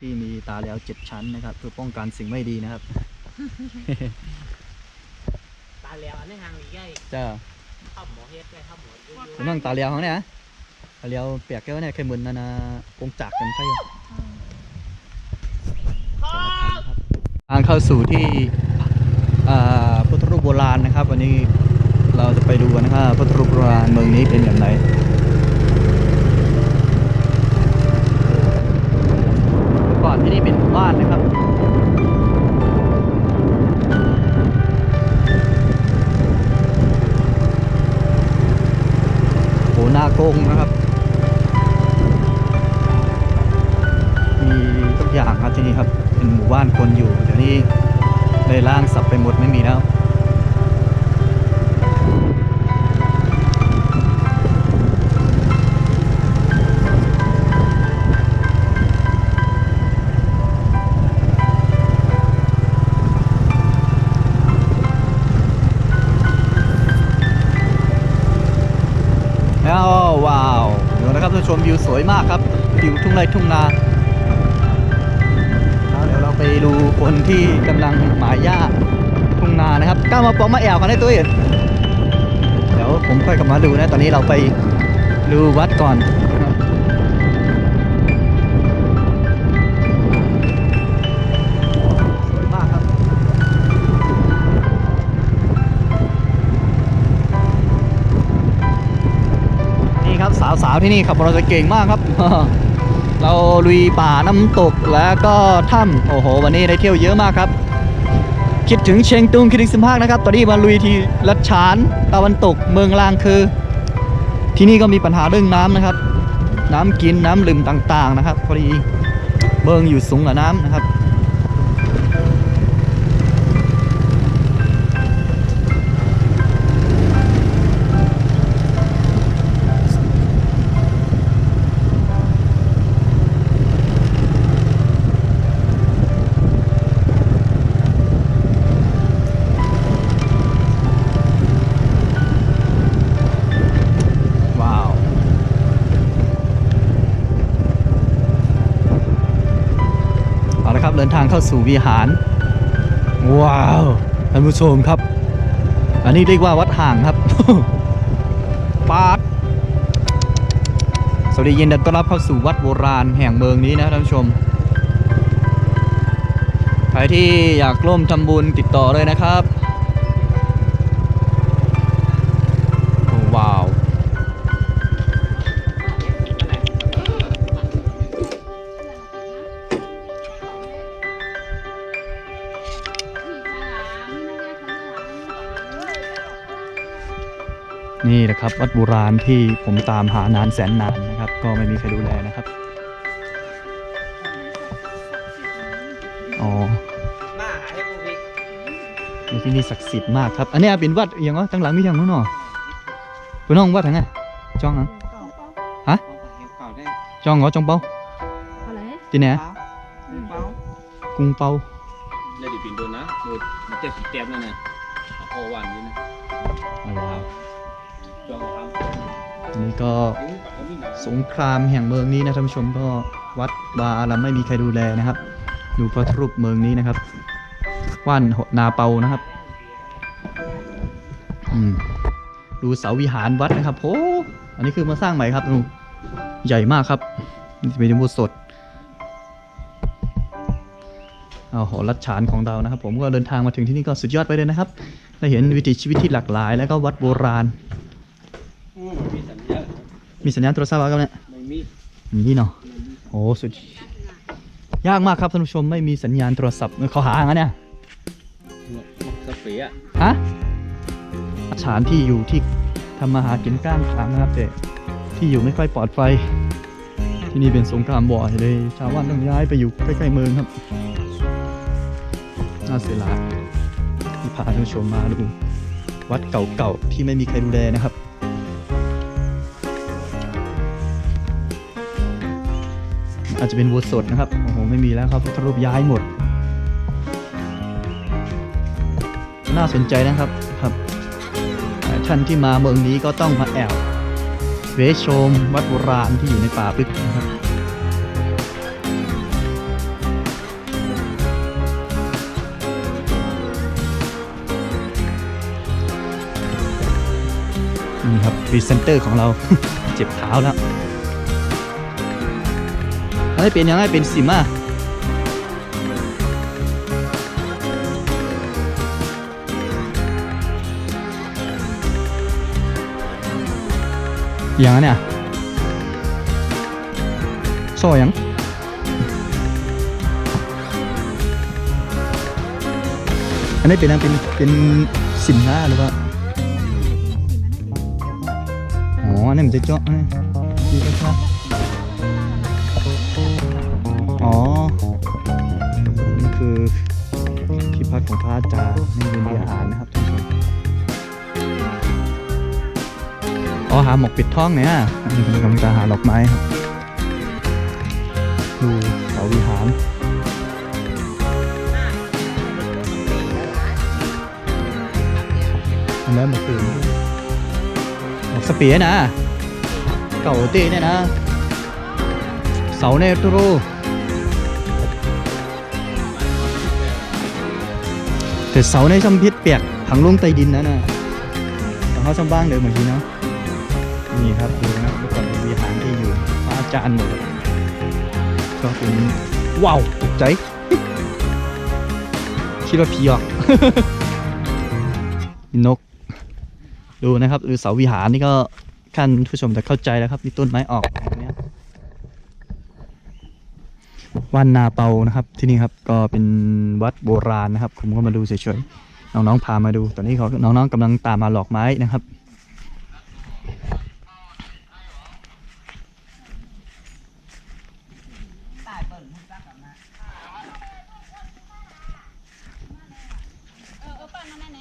ที่มีตาแล้วเจ็ดชั้นนะครับ เพื่อป้องกันสิ่งไม่ดีนะครับ ตาแล้วอันนี้หางอีกไงจ้าข้าวหมอเฮ็ดได้ข้าวหมอเยอะคุณน้องตาเลียวเขาเนี่ยตาเลียวเปียกแก้วเนี่ยเคยเหมือนนานาปงจักรกันใช่ไหมทางเข้าสู่ที่อ่าพุทธรูปโบราณนะครับ วันนี้เราจะไปดูกันนะครับพุทธรูปโบราณเมืองนี้เป็นอย่างไรเมื่อก่อน ที่นี่เป็นหมู่บ้านนะครับโหหน้ากงนะครับ มีทุกอย่างครับที่นี่ครับ เป็นหมู่บ้านคนอยู่ เดี๋ยวนี้เลยล่างสับไปหมดไม่มีแล้ว วิวสวยมากครับวิวทุ่งไร่ทุ่งนาแล้วเดี๋ยวเราไปดูคนที่กำลังหมายหญ้าทุ่งนานะครับกล้ามาปอมมาแอวกันได้ตัวเองเดี๋ยวผมค่อยกลับมาดูนะ ตอนนี้เราไปดูวัดก่อน วที่นี่ขับรถจะเก่งมากครับ เราลุยป่าน้ำตกแล้วก็ถ้ำโอ้โห วันนี้ได้เที่ยวเยอะมากครับ คิดถึงเชียงตุงคิดถึงสิมภาคนะครับ ตอนนี้มาลุยที่ลัดฉานตะวันตกเมืองลางคือ ที่นี่ก็มีปัญหาเรื่องน้ำนะครับ น้ำกินน้ำลืมต่างๆนะครับพอดีเมืองอยู่สูงกว่าน้ำนะครับางเข้าสู่วิหาร ว้าวท่านผู้ชมครับ อันนี้เรียกว่าวัดห่างครับปาดสวัสดียินดีต้อนรับเข้าสู่วัดโบราณแห่งเมืองนี้นะท่านผู้ชมใครที่อยากร่วมทำบุญติดต่อเลยนะครับ นี่แหละครับ วัดโบราณที่ผมตามหานานแสนนานนะครับ ก็ไม่มีใครดูแลนะครับอ๋อมาหาให้กูพี่ในที่นี่ศักดิ์สิทธิ์มากครับ อันนี้เป็นวัดอหย่างวะตั้งหลังมีอย่างนู้นหนอคุณน้องวัดทางไงจองเหรอฮะเก่าได้จองเหรอจองเปาอะไรที่ไหนเปล่ากรุงเปาได้ดิปินโดนนะโดนมันเจ็บสีเต็มแล้วนะเอาเอาวันนี้นะอ๋อว้าวจองครับอั นี่ก็สงครามแห่งเมืองนี้นะท่านผู้ชมก็วัดบาอารามไม่มีใครดูแลนะครับ ดูพระรูปเมืองนี้นะครับว่านนาเปานะครับดูเสาวิหารวัดนะครับโอ้อันนี้คือมาสร้างใหม่ครับดูใหญ่มากครับนี่เป็นบูสดเอาหอรัชฉานของเรานะครับ ผมก็เดินทางมาถึงที่นี่ก็สุดยอดไปเลยนะครับ ได้เห็นวิถีชีวิตที่หลากหลาย แล้วก็วัดโบราณ มีสัญญาณโทรศัพท์ครับเนี่ยไม่มีนี่เนาะโอ้สุดยากมากครับท่านผู้ชมไม่มีสัญญาณโทรศัพท์เขาหาอย่างนั้นเนี่ยสเปรย์อะฮะสถานที่อยู่ที่ทำมาหากินกล้างทางนะครับแต่ที่อยู่ไม่ค่อยปลอดภัยที่นี่เป็นสงครามบ่อยเลยชาวบ้านต้องย้ายไปอยู่ใกล้ๆเมืองครับน่าเสียดายที่พาท่านผู้ชมมาดูวัดเก่าๆที่ไม่มีใครดูแลนะครับ อาจจะเป็นวัวสดนะครับโอ้โหไม่มีแล้วครับพุทธรูปย้ายหมด น่าสนใจนะครับครับท่านที่มาเมืองนี้ก็ต้องมาแอบเวชชมวัดโบราณที่อยู่ในป่าลึกนะครับนี่ครับพรีเซนเตอร์ของเราเจ็บเท้าแล้ว อะไรเป็นยังไงเป็นสิมาอย่างนั้นเนี่ยโซ่ยังอันนี้เป็นยังเป็นเป็นสินค้าหรือว่าอ๋ออันนี่มันจะเจาะนี่ดีครับอ๋อ นี่เป็นวิหารนะครับท่านผู้ชมอ๋อหาหมกปิดท้องเนี่ยอันนี้กำลังจะหาดอกไม้ครับ ดูเสาวิหารอันนั้นหมกตื่นหมกสเปียนะ เก่าตีเนี่ยนะ เสาเนตรู แต่เสาในช่ำพิษเปียกผังลงใต้ดินนะน่ะแต่เขาช่ำบ้างเดิมเมือนทีเนาะนี่ครับดูนะเมื่อก่อนเป็นวิหารที่อยู่อาจารย์หมดก็เป็นว้าวตกใจคิดว่าผีหรอกนก ดูนะครับหรือเสาวิหารนี่ก็ท่านผู้ชมจะเข้าใจแล้วครับมีต้นไม้ออกตรงเนี้ย วันนาเปานะครับ ที่นี่ครับก็เป็นวัดโบราณนะครับ ผมก็มาดูเฉยๆน้องๆพามาดู ตอนนี้เขาน้องๆกำลังตามมาหลอกไม้นะครับ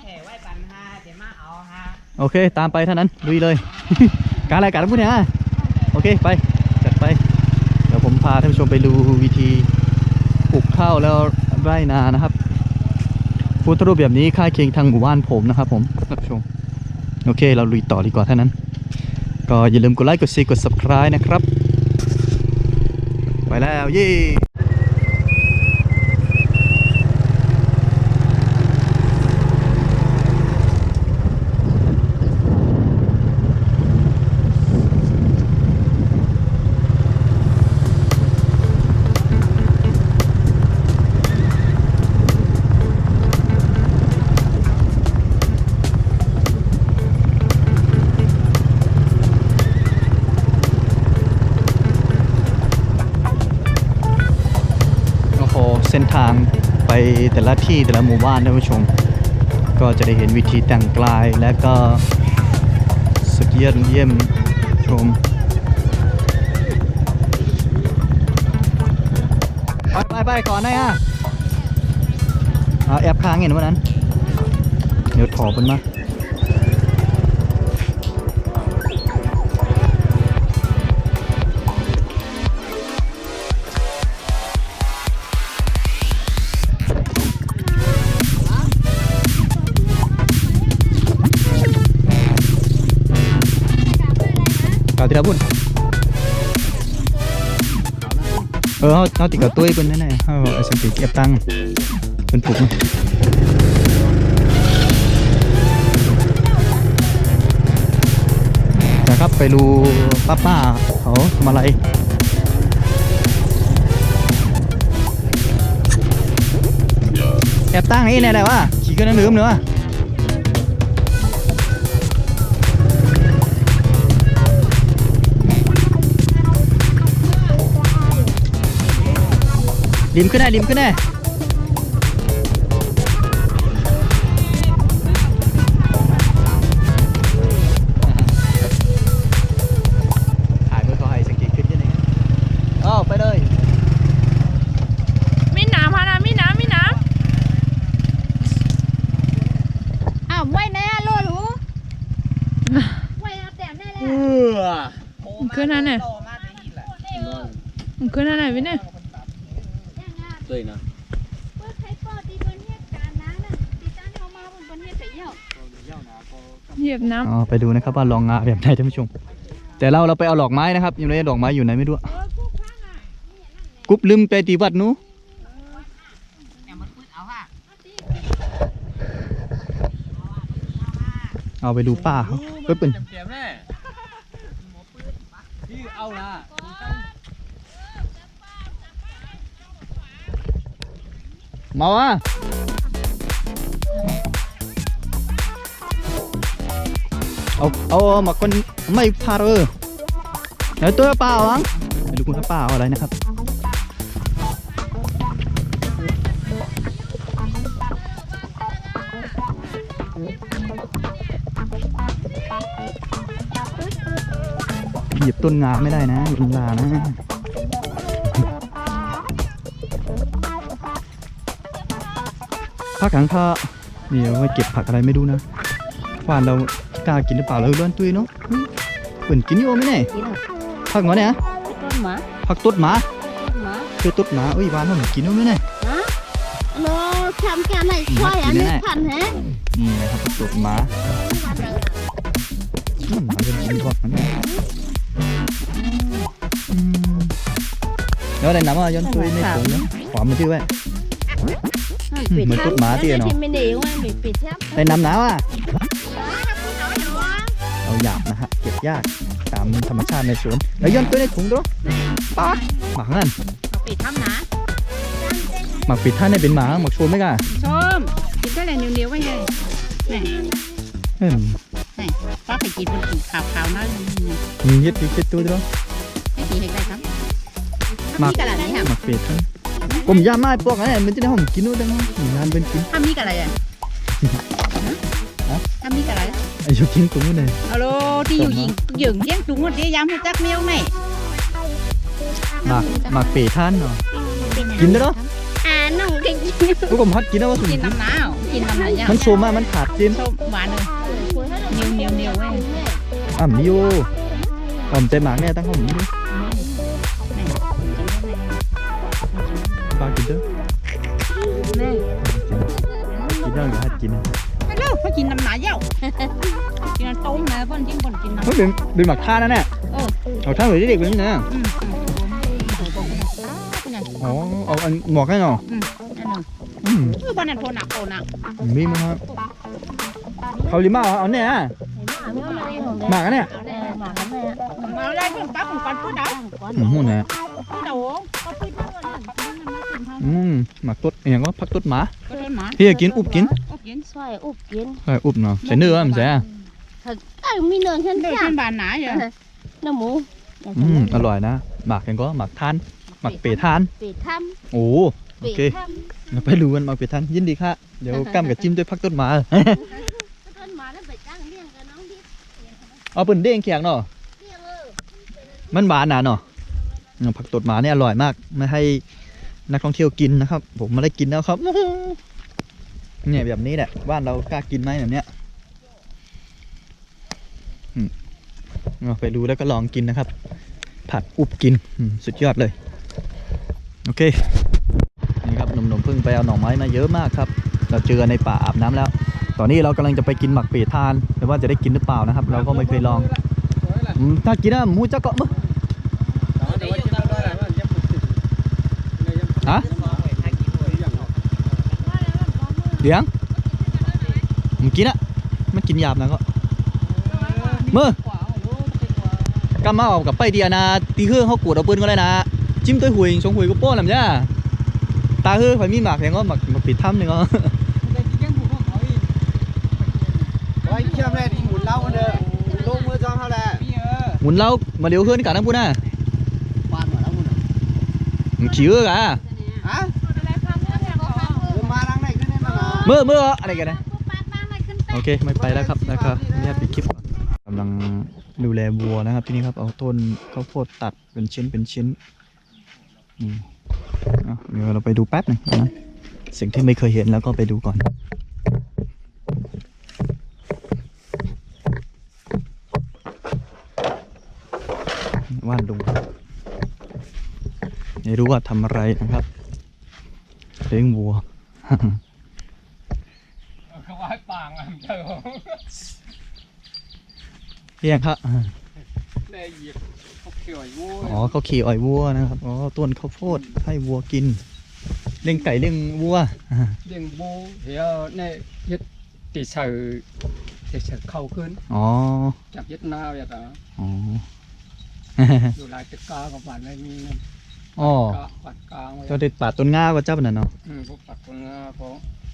แห่ไว้ปันฮาเดี๋ยวมาเอาฮาโอเค ตามไปเท่านั้นลุยเลย การอะไรกันพูดเนี่ยโอเค ไปจัดไปเดี๋ยวผมพาท่านผู้ชมไปดูวิธีปลูกข้าวแล้วไร่นานะครับพุทธรูปแบบนี้ค่ายเคียงทางหมู่บ้านผมนะครับ ผมท่านผู้ชมโอเค เราลุยต่อดีกว่าเท่านั้น ก็อย่าลืมกดไลค์กดแชร์กด subscribe นะครับ ไปแล้วเย้ แต่ละที่แต่ละหมู่บ้านท่านผู้ชม ก็จะได้เห็นวิธีแต่งกายและก็สุดเยี่ยมเยี่ยมชมไปไปไปก่อนได้อะเอาแอบค้างเห็นวันนั้น เดี๋ยวถอบมันมา กล่าทีละบุญเออเขาเขาติดกับตุ้ยเพิ่นแน่ๆเขาเอาสมติเก็บตังค์เพิ่นปลุกมานะครับไปดูป้าป้าๆเขาทำอะไรแอบตั้งไอ้นี่อะไรวะขี่กันลืมเนื้อ ริมขึ้นได้ริมขึ้นได้ถ่ายเพื่อเขาให้สังเกตขึ้นยังไงอ้าวไปเลยมีน้ำพานะมีน้ำมีน้อ้าวไม่แน่โลดหูไม่เอาแต้มได้แล้วำขึ้นนั่นน่ะโตมาได้ยินแหละขึ้นนั่นไหนวิเนี่ยยังงาน เลยนะเพื่อใครปอตีเปิ้นเหตุการณ์นั้นน่ะตีจ้างเขามาบนเปิ้นเหตุไปเยี่ยวเหยียบน้อ๋อไปดูนะครับว่าลองงาแบบไหนท่านผู้ชม แต่เราเราไปเอาดอกไม้นะครับยังไม่ได้ดอกไม้อยู่ไหนไม่รู้เออคู่ข้างอะกรุ๊ปลืมไปตีวัดนู้เนี่ยมันพูดเอาฮะเอาไปดูป้าเขาเฮ้ยเป็นเต็มๆแน่ละ มาวะเอาเอามาคนไม่พาเออเดี๋ยวตัวเปล่าวังไม่รู้คุณเปล่าอะไรนะครับหยิบต้นงาไม่ได้นะหยิบงานะ ผักขังคานี่เอาไว้เก็บผักอะไรไม่รู้นะว่านเรากล้ากินหรือเปล่าเราล้วนตุยเนาะเฮ้ยเปิ่นกินอยู่ไหมเนี่ยกินอะผักหมอเนี่ยต้นหมาผักตุ๊ดหมาต้นหมาคือตุ๊ดหมาเอ้ยบ้านเราเหมือนกินอยู่ไหมเนี่ยฮะเราทำกันไหนช่วยอันนี้พันฮะนี่นะครับผักตุ๊ดหมาอืมหมาเป็นกินพวกนั้นนะอืมแล้วอะไรน้ำอะย้อนตุยในถุงนะหอมมันชื่อไว้เหมือนตุ๊ดหมา เตี้ยเนอะไม่เหนียวอะไม่ปิดแทบในน้ำหนาวอะเราหยาบนะฮะเก็บยากตามธรรมชาติในสวนแล้วย้อนตัวในถุงด้วยป๊าดหมักนั่นเอาปิดทำนะหมักปิดท่านในเป็นหมาหมักชวนไหมกะชมกินได้แหละเหนียวๆไว้ไงแม่เฮ้ยป้าไปกินมันขาวๆน้อยมีเย็ดอยู่เจ็ดตัวด้วยไม่กินให้ได้ครับหมักทำนี่กันอะไรเนี่ยหมักปิดท่าน ผมยามาพวกนั้นมันจะได้หอมกินด้วยจังงานเป็นกินทำนี่กันอะไรอะทำนี่กันอะไรอายุกินกุ้งเลยฮัลโหลที่อยู่ยิงหยิงเลี้ยงจุงว่าเดี๋ยวยามหูจักเมียวไหมหมักหมักปีท่านเนาะกินได้เนาะอ่าน้องกินพวกผมพัดกินนะว่าสุดกินน้ำหนาวกินน้ำหนาวมันโซมากมันขาดจิ้มส้มหวานเลยเหนียวเหนียวเหนียวเว้ยอะมีอยู่หอมใจหมากเนี่ยตั้งหอมด้ กินได้อย่าหัดกินนะฮัลโหลเขากินน้ำหนาวเย้ากินน้ำต้มนะเพิ่นจิ้มเพิ่นกินน้ำเฮ้ยเป็นเป็นหมักท่านั่นแหละเออเอาท่าเหมือนเด็กๆเลยนี่นะอืมอ๋อเอาอันหมวกให้หน่อยอันหนึ่งอืมคือบ้านนั้นโทนักโทนักมีมั้งครับเขาลิมาเหรอเอาเนี่ยนะหมากอันเนี่ยมาไล่เพิ่นปั๊บเพิ่นก่อนพูดเอาอืมหุ่นเนี่ยพูดเอาก็พูดเอา อืมหมากตุ๊ดอหย่างก็พักตุ๊ดหมาก็ต้นหมาพี่จะกินอุบกินโอ้กินใช่อุบกินใช่อุบเนาะใส่เนื้อมันใส่อะเอ้ยมีเนินขึ้นเดินจ้าขึ้นบ้านหนาอยู่เนื้อหมูอืมอร่อยนะหมากอย่างก็หมากทานหมากเปรทานปีทโอ้ำโอปีเคทเราไปดูกันหมากเปรทานยินดีค่ะเดี๋ยวกั้มกับจิ้มด้วยพักต้นหมาำต้นมาแล้วไปจ้างเลี้ยงกับน้องดิเอาเป็นเด้งแข็งเนาะเลี้ยงเออมันหวานนะเนาะอืมผักตดหมาเนี่ยอร่อยมากไม่ให้ นักท่องเที่ยวกินนะครับ ผมไม่ได้กินแล้วครับเนี่ยแบบนี้แหละบ้านเรากล้ากินไหมแบบเนี้ยอืมเอาไปดูแล้วก็ลองกินนะครับ ผัดอุบกินสุดยอดเลย โอเค นี่ครับหนุ่มๆเพิ่งไปเอาหน่อไม้มาเยอะมากครับ เราเจอในป่าอาบน้ำแล้ว ตอนนี้เรากำลังจะไปกินหมักปีทาน แต่ว่าจะได้กินหรือเปล่านะครับ เราก็ไม่เคยลองถ้ากินอะหมูจะเกาะมั้ ฮะเลี้ยงมันกินอะมันกินหยาบนะก็เมื่อกำมาเอากับไปเดียนะตีเครื่องเขากวดเอาปืนก็เลยนะจิ้มตัวหุยชงหุยก็โป้ลำจ้าตาเฮ้ยข่อยมีหมากแพงก็หมากหมากปิดถ้ำหนึ่งก็ไว้เชื่อมแรกที่หมุนเล่ากันเด้อลงมือจองเท่าแหละหมุนเล้ามาเลี้ยวขึ้นกันนะพูดนะปานหมดแล้วมึงมันขี้เอ้อกะ ฮะเดินมาทางไหนขึ้นได้มาล่ะ เมื่อเมื่ออะไรกันนะปาดมาไม่ขึ้นไปโอเคไม่ไปแล้วครับนะครับเนี่ยปิดคลิปก่อนกำลังดูแลวัวนะครับที่นี่ครับเอาต้นข้าวโพดตัดเป็นชิ้นเป็นชิ้นอืมเอาเดี๋ยวเราไปดูแป๊บหนึงนะสิ่งที่ไม่เคยเห็นแล้วก็ไปดูก่อนว่านลุงไม่รู้ว่าทำอะไรนะครับเลี้ยงวัวเขาว่า ปางอะเจ้าเรียงครับได้เหยียบเขาเขียวงูอ๋อเขาขี่อ้อยวัวนะครับอ๋อต้นข้าวโพดให้วัวกิน เลี้ยงไก่เลี้ยงวัวอ่าเลี้ยงบูเหี่ยวในยึดติดเสือติดเสือเข้าขึ้นอ๋อจากยึดหน้าอย่างนั้นอ๋ออยู่หลายตะกากับบ้านไม่มีเงินอ๋อกะปัดกลางไว้เจ้าติดป่าต้นงาก็จับนั่นเนาะอืมพวกปัดคนงาพอ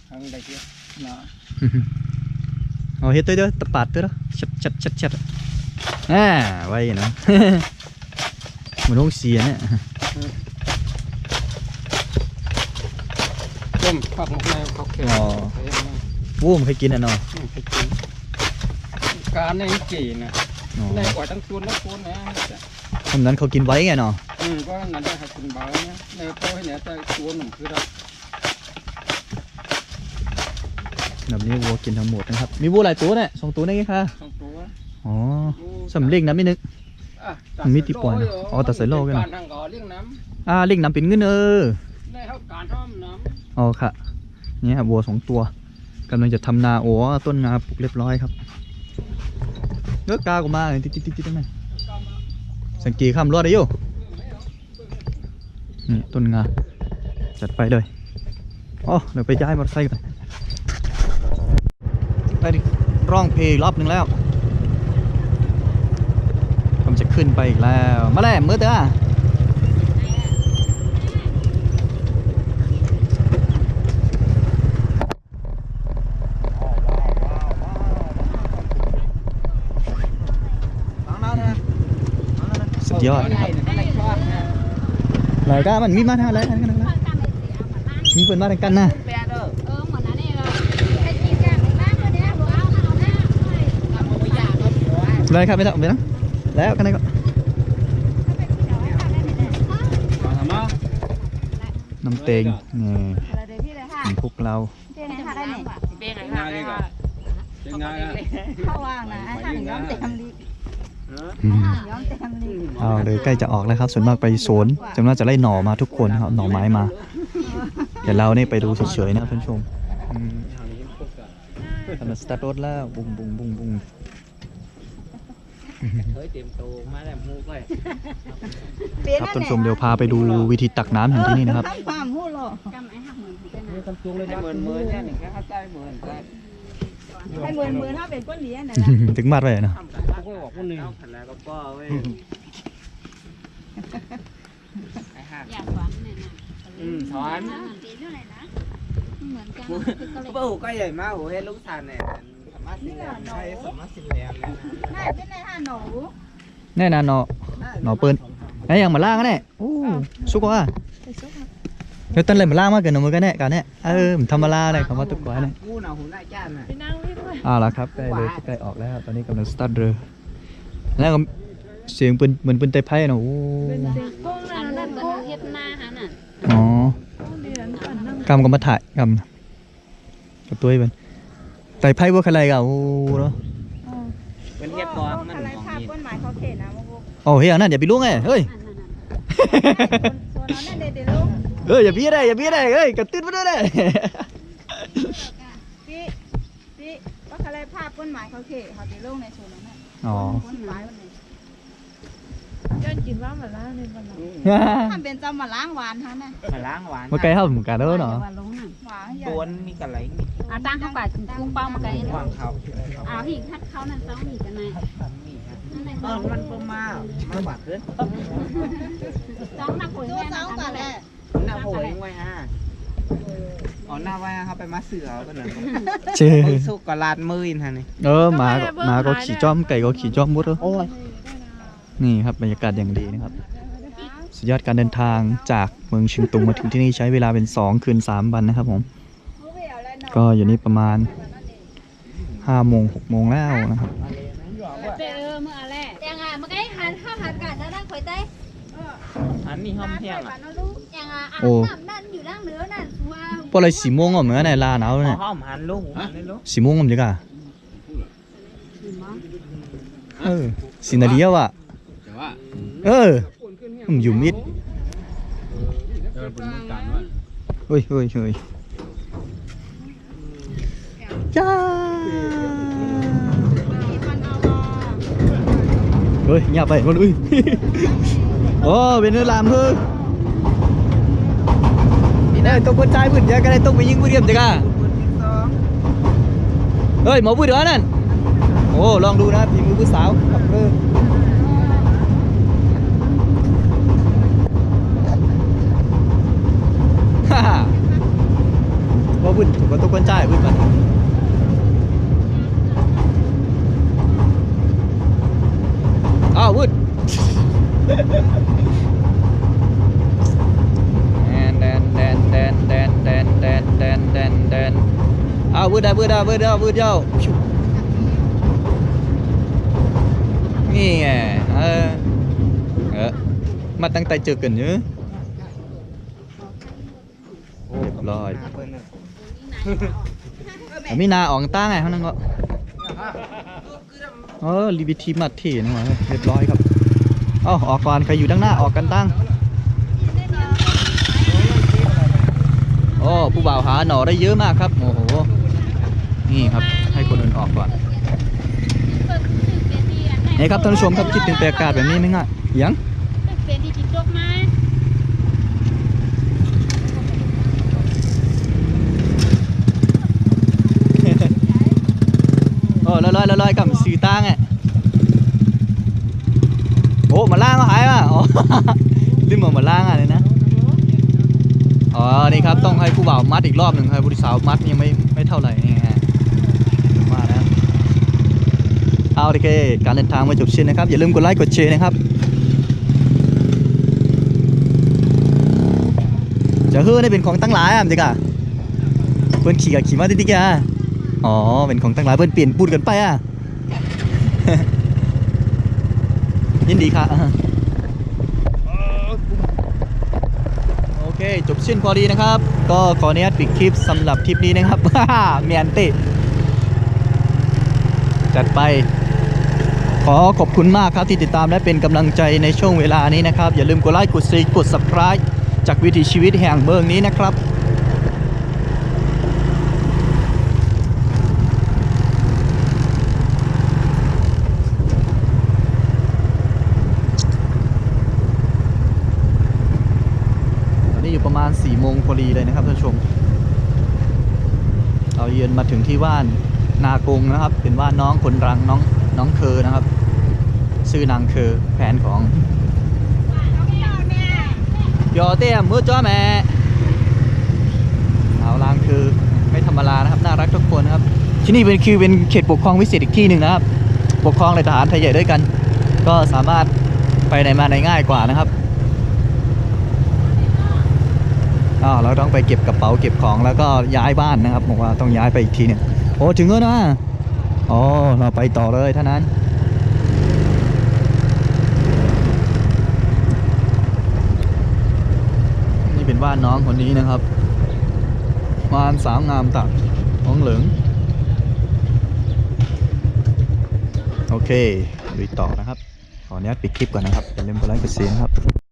ทางใดเที่ยนะเอาเฮ็ดเด้อๆตะปาดเด้อๆชัดชัดชัดชัดอ่าไว้เนาะ เหมือนห้องเสียเนี่ยต้มผักหมกแมวเขาเค็มอ๋อวู้มันเคยกินอะเนาะไปกินการในกี่นะอ๋อในกว่าตั้งตัวแล้วตัวนะคนนั้นเขากินไว้ไงเนาะอืมก็นั่นได้ให้คุณบ่าวเนี่ยในโป้ให้เนี่ยแต่ตัวหนุ่มคือเรา แบบนี้วัวกินทั้งหมดนะครับ มีวัวหลายตัวเนี่ยสองตัวนี่ไงคะสองตัวอ๋อสำเร็จนะไม่นึกอะมันมีที่ปล่อยนะอ๋อตัดสายโลกกันนะการทางก่อเลี้ยงน้อ่าเล่งน้ำเป็นเงินเออำในเขาการท่อมน้อ๋อค่ะเนี่ยวัวสองตัวกำลังจะทำนาโอ้ต้นงาปลูกเรียบร้อยครับเลือกกากูมาติดติดติดติดได้ไหมสังกีข้ามรอดได้อยู่นี่ต้นงาจัดไปเลยอ๋อเดี๋ยวไปย้ายมอเตอร์ไซค์ก่อน ไดิร้องเพลงรอบหนึ่งแล้วผมจะขึ้นไปอีกแล้ว มาแล้วมือเตอสุดยอดนะครับหลายก้ามันมีมาทางอะไรกันกันนะมีเปิดมาทางกันนะ เออหมดแล้วนี่เราให้กินกันบ้านก็ได้บอกเอาเอาหน้า เลยครับไม่ต้องไม่ต้องแล้วกันไหนก็น้ำเตงนี่พวกเราเจ๊ไหนงายเลยก็ยังไงอะเข้าว่างนะให้ท่านย้อมเลย้อมเต็มลิเอาเลยใกล้จะออกแล้วครับ ส่วนมากไปสวนจำน่าจะไล่หน่อมาทุกคนครับหน่อไม้มาเดี๋ยวเราเนี่ยไปดูเฉยๆนะเพื่อนชมอืมกำสตาร์ทรถแล้วบุ้งบุ้งบุ้งบุ้ง เฮ้ยเต็มโตมาแล้วมูก็ครับเพื่อนชมเดี๋ยวพาไปดูวิธีตักน้ำอย่างที่นี่นะครับ ความหู้หรอกเหมือนเหมือนเนี่ยหนึ่งแค่เข้าใจเหมือนกันให้หมื่นหมื่นถ้าเป็นก้นเหรียญนะถึงมาดไปนะเขาก็บอกคนหนึ่งขันแล้วก็ป้อเว้ยไอ้ห่าอยากหวังเนี่ยนะอืมถอนสีเท่าไหร่นะเหมือนกันก็เลยเป้าก็ใหญ่มากโอ้เฮ็ดลูกทานเนี่ยสามารถสินแลมใช่สามารถสินแลมเลยนะน่าเป็นในห้าหนูแน่นอนเนาะ หน่อปิ้ลไอ้ยังมาล่างกันแน่โอ้สุกว่าเดี๋ยวตั้งเลยมาล่างมากเกินหน่อมือกันแน่กันแน่เออมันธรรมดาเลยคำว่าตุ๊กก้อยเนี่ยกูหนาหูหน้าจ้านน่ะไปนั่งนี่ด้วยอ่าล่ะครับใกล้เลยใกล้ออกแล้ว ตอนนี้กำลังสตาร์ทเรือ แล้วก็เสียงปืนเหมือนปืนไตไพ่เนาะโอ้เป็นเสียงโป้งนั่นนนั้นั่นกุ้งเฮ็ดหน้าฮะน่ะอ๋อกำก็มาถ่ายกำกับตัวเป็น ไตไพ่ว่าอะไรกันโอ้เนาะเป็นเฮ็ดบอมมันอะไรของภาพก้นหมายเขาเขตนะมุกโอ้เฮียนั่นอย่าไปล้งไงเฮ้ยอันนั้นน่ะส่วนนั้นเด็ดเด็ดลุงเอ้ยอย่าพี่ได้อย่าพี่ได้เฮ้ยกระตุ้นมาด้วยเลยพี่พี่ว่าอะไรภาพก้นหมายเขาเขตเขาจะลงในส่วนนั้นอ๋อก้นหมายวันไหนย้อ นกินว่ามาล่าในบ้านเราทำเป็นจำมาล้างหวานฮะน่ะมาล้างหวานเมื่อไกลเข้าเหมือนกันแล้วเนาะว่าลงน่ะหวานอย่าตัวมีกระไหลมีอ่าตั้งเข้าไปกุ้งเป้ามาไกลวางเขาอ่าหิคัดเขานั่นต้องหิกันไหนนั่นไหนเออมันเพิ่มมามาบาดขึ้นต้องนักหวยตัวแม่เสาก่อนแหละหน้าโหยไว้ฮะอ๋อหน้าไว้เขาไปมาเสือกันหนึ่งเชื่อสุกกะลาดมืออินฮะนี่เออหมาก็หมาก็ขี่จ้อมไก่ก็ขี่จ้อมหมดเลยโอ้ย นี่ครับบรรยากาศอย่างดีนะครับ สุดยอดการเดินทางจากเมืองเชียงตุงมาถึงที่นี่ใช้เวลาเป็น 2 คืน 3 วันนะครับผม ก็อยู่นี่ประมาณ5โมง6โมงแล้วนะครับเจอเมื่อแรกยังอะมื่อกี้หันข้าวหันกันแล้วนั่งคอยเต้อันนี้ห้อมเที่ยงอะยังอะอะโอ้น้ำนั่นอยู่ด้านเหนือนั่นว่าพออะไรสี่โมงอะเหมือนในลาหนาวเนี่ยห้อมหันลูกหันเลยลูกสี่โมงผมจะกะเออสินาเดียวอะ แต่ว่าเออผมอยู่มิดเออเป็นมือการว่าเฮ้ยเฮ้ยเฮ้ยจ้าเฮ้ยอย่าไปมันอุ้ยโอ้เป็นเนื้อลามเฮ้ยนี่นะต้องกระจายพื้นยากันเลยต้องไปยิงผู้เดียมจ้ะกะเฮ้ยหมอผู้เดือนั่นโอ้ลองดูนะทีมือผู้สาวขับเรือ ดถูกก็ตุกคนจ่ายวุดมันอ้าววุดแดนแดนแดนแดนแดนแดนแดนแดนแดนอ้าววุดได้วุดได้วุดได้วุดเจ้านี่ไงเออเออมาตั้งแต่เจอกันเนอะเรียบร้อย แต่ มีนาอองตั้งไงเขานั่นก็เออรีบิทีมัดที่นะวะเรียบร้อยครับเอ้าออกก่อนใครอยู่ด้านหน้าออกกันตั้งโอ้ผู้บ่าวหาหน่อได้เยอะมากครับโอ้โหนี่ครับให้คนอื่นออกก่อนนี่ครับท่านผู้ชมครับคิดถึงบรรยากาศแบบนี้ไหมง่ะยัง เป็นที่ติ๊กตอกมา โอ้ลอยลอยลอยๆกับสีตั้งไงโอ้มาล่างก็หายว่ะอ๋อลืมเอามาล่างอะเลยนะอ๋อ นี่ครับ ต้องให้ผู้บ่าวมัดอีกรอบหนึ่งครับผู้สาวมัดยังไม่ไม่เท่าไหร่นี่ฮะว่านะเอาโอเค การเดินทางมาจบสิ้นนะครับ อย่าลืมกดไลค์กดแชร์นะครับจะเฮ้อได้เป็นของตั้งหลายอะจิกะเพื่อนขี่กับขี่มาติดๆอะ อ๋อ เป็นของตั้งหลายเพื่อนเปลี่ยนปูดกันไปอะ ยินดีค่ะโอเค จบสิ้นพอดีนะครับ ก็ขออนุญาตปิดคลิปสำหรับคลิปนี้นะครับเมียนติ จัดไป ขอขอบคุณมากครับที่ติดตามและเป็นกำลังใจในช่วงเวลานี้นะครับ อย่าลืมกดไลค์กดซีกด subscribe จากวิถีชีวิตแห่งเมืองนี้นะครับ ตอนนี้อยู่ประมาณ4ี่โมง พอดีเลยนะครับท่านผู้ชม เราเยือนมาถึงที่ว่านนากงนะครับ เป็นว่านน้องคนรังน้องน้องเคอนะครับ ชื่อนางเคอแฟนของยอเตี้ยมือจ้อแม่สาลางคือไม่ธรรมดานะครับ น่ารักทุกคนนะครับ ที่นี่เป็นคือเป็นเขตปกครองพิเศษอีกที่หนึ่งนะครับ ปกครองในทหารไทยใหญ่ด้วยกัน ก็สามารถไปไหนมาไหนง่ายกว่านะครับ เราต้องไปเก็บกระเป๋าเก็บของแล้วก็ย้ายบ้านนะครับบอกว่าต้องย้ายไปอีกทีหนึงโอ้ถึงแล้วนะอ๋อเราไปต่อเลยเท่านั้นนี่เป็นบ้านน้องคนนี้นะครับมานสาวงามตักของเหลืองโอเคลุยต่อนะครับขออนุญาตปิดคลิปก่อนนะครับอย่าลืมกดไลค์กดแชร์นะครับ